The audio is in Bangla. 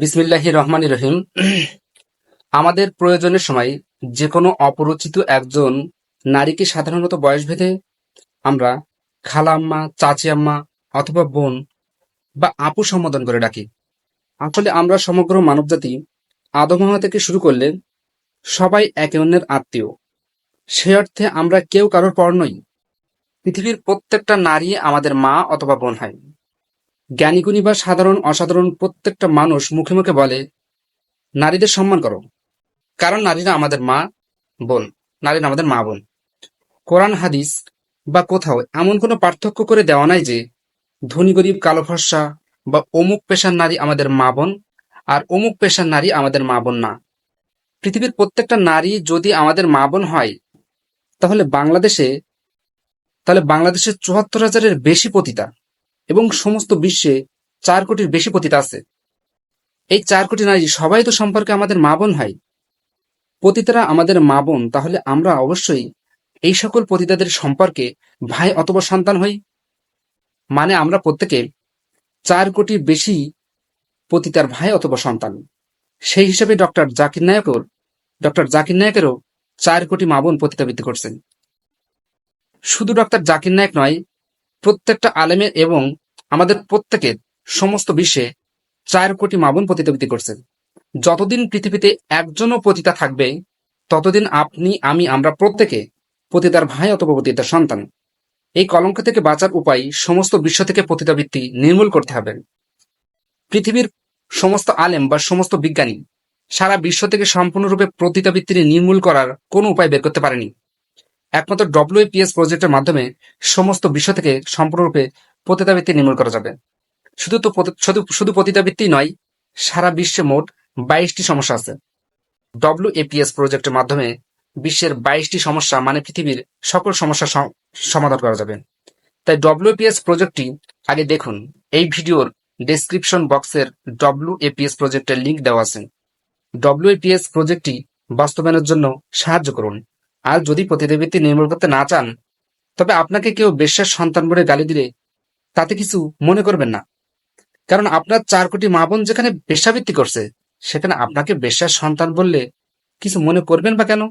বিসমিল্লাহ রহমান রহিম। আমাদের প্রয়োজনের সময় যে কোনো অপরিচিত একজন নারীকে সাধারণত বয়সভেদে আমরা খালাম্মা চাচি আম্মা অথবা বোন বা আপু সম্বোধন করে ডাকি। আসলে আমরা সমগ্র মানবজাতি আদমহা থেকে শুরু করলে সবাই একে অন্যের আত্মীয়। সে অর্থে আমরা কেউ কারোর পর নই। পৃথিবীর প্রত্যেকটা নারী আমাদের মা অথবা বোন হয়। জ্ঞানীগুণী বা সাধারণ অসাধারণ প্রত্যেকটা মানুষ মুখে মুখে বলে, নারীদের সম্মান করো। কারণ নারীরা আমাদের মা, বোন, নারীরা আমাদের মা, বোন। কোরআন, হাদিস বা কোথাও এমন কোনো পার্থক্য করে দেওয়া নাই যে, ধনী, গরিব, কালো ফর্সা বা অমুক পেশার নারী আমাদের মা, বোন আর অমুক পেশার নারী আমাদের মা, বোন না। পৃথিবীর প্রত্যেকটা নারী যদি আমাদের মা, বোন হয়, তাহলে বাংলাদেশে, তাহলে বাংলাদেশের চুয়াত্তর হাজারের বেশি পতিতা। এবং সমস্ত বিশ্বে চার কোটির বেশি পতিতা আছে। এই চার কোটি নারী সবাই তো সম্পর্কে আমাদের মা বোন হয়। পতিতারা আমাদের মা বোন, তাহলে আমরা অবশ্যই এই সকল পতিতাদের সম্পর্কে ভাই অথবা সন্তান হই? মানে আমরা প্রত্যেকে চার কোটি বেশি পতিতার ভাই অথবা সন্তান। সেই হিসাবে ডক্টর জাকির নায়কর, ডক্টর জাকির নায়কেরও চার কোটি মা বোন পতিতাবৃত্তি করছেন। শুধু ডক্টর জাকির নায়ক নয়, প্রত্যেকটা আলেমের এবং আমাদের প্রত্যেকের সমস্ত বিশ্বে চার কোটি মাবুন পতিতাবৃত্তি করছে। যতদিন পৃথিবীতে একজনও পতিতা থাকবে, ততদিন আপনি, আমি, আমরা প্রত্যেকে পতিতার ভাই অথবা পতিতার সন্তান। এই কলঙ্ক থেকে বাঁচার উপায় সমস্ত বিশ্ব থেকে পতিতাবৃত্তি নির্মূল করতে হবে। পৃথিবীর সমস্ত আলেম বা সমস্ত বিজ্ঞানী সারা বিশ্ব থেকে সম্পূর্ণরূপে পতিতাবৃত্তি নির্মূল করার কোনো উপায় বের করতে পারেনি। একমাত্র ডব্লিউপিএস প্রজেক্টের মাধ্যমে সমস্ত বিশ্ব থেকে সম্পূর্ণরূপে পতিতাবৃত্তি নির্মূল করা যাবে। শুধু তো শুধু শুধু পতিতাবৃত্তি নয়, সারা বিশ্বে মোট বাইশটি সমস্যা আছে। ডব্লিউএপিএস প্রজেক্টের মাধ্যমে বিশ্বের বাইশটি সমস্যা মানে পৃথিবীর সকল সমস্যার সম- সমাধান করা যাবে। তাই ডব্লিউপিএস প্রজেক্টটি আগে দেখুন। এই ভিডিওর ডেসক্রিপশন বক্সের ডব্লিউএপিএস প্রজেক্টের লিঙ্ক দেওয়া আছে। ডব্লিউএপিএস প্রজেক্টটি বাস্তবায়নের জন্য সাহায্য করুন। আর যদি প্রতিদেবৃত্তি নির্মূল করতে না চান, তবে আপনাকে কেউ বেশ্যার সন্তান বলে গালি দিলে তাতে কিছু মনে করবেন না। কারণ আপনার চার কোটি মা বোন যেখানে বেশাবৃত্তি করছে, সেখানে আপনাকে বেশ্যার সন্তান বললে কিছু মনে করবেন বা কেন?